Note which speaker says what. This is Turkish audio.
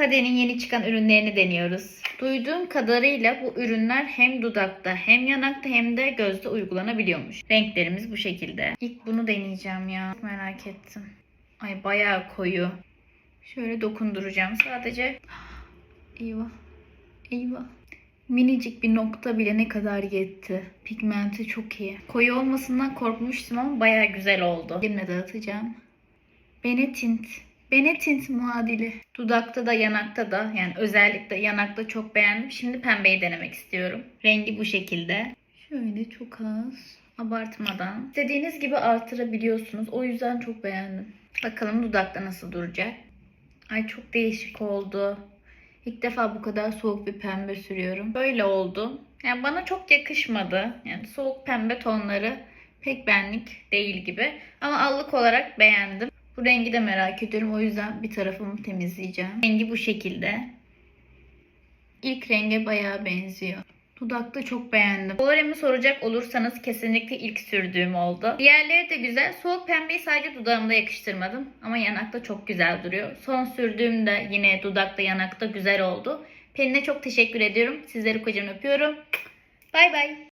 Speaker 1: Pade'nin yeni çıkan ürünlerini deniyoruz. Duyduğum kadarıyla bu ürünler hem dudakta hem yanakta hem de gözde uygulanabiliyormuş. Renklerimiz bu şekilde. İlk bunu deneyeceğim ya. Merak ettim. Ay bayağı koyu. Şöyle dokunduracağım sadece. Eyvah. Eyvah. Minicik bir nokta bile ne kadar yetti. Pigmenti çok iyi. Koyu olmasından korkmuştum ama bayağı güzel oldu. Elimle dağıtacağım. Benetint. Benetint muadili. Dudakta da yanakta da yani özellikle yanakta çok beğendim. Şimdi pembeyi denemek istiyorum. Rengi bu şekilde. Şöyle çok az abartmadan. İstediğiniz gibi artırabiliyorsunuz. O yüzden çok beğendim. Bakalım dudakta nasıl duracak. Ay çok değişik oldu. İlk defa bu kadar soğuk bir pembe sürüyorum. Böyle oldu. Yani bana çok yakışmadı. Yani soğuk pembe tonları pek benlik değil gibi. Ama allık olarak beğendim. Bu rengi de merak ediyorum. O yüzden bir tarafımı temizleyeceğim. Rengi bu şekilde. İlk renge bayağı benziyor. Dudakta çok beğendim. Favorimi soracak olursanız kesinlikle ilk sürdüğüm oldu. Diğerleri de güzel. Soğuk pembeyi sadece dudağımda yakıştırmadım. Ama yanakta çok güzel duruyor. Son sürdüğümde yine dudakta yanakta güzel oldu. Pelin'e çok teşekkür ediyorum. Sizleri kocaman öpüyorum. Bay bay.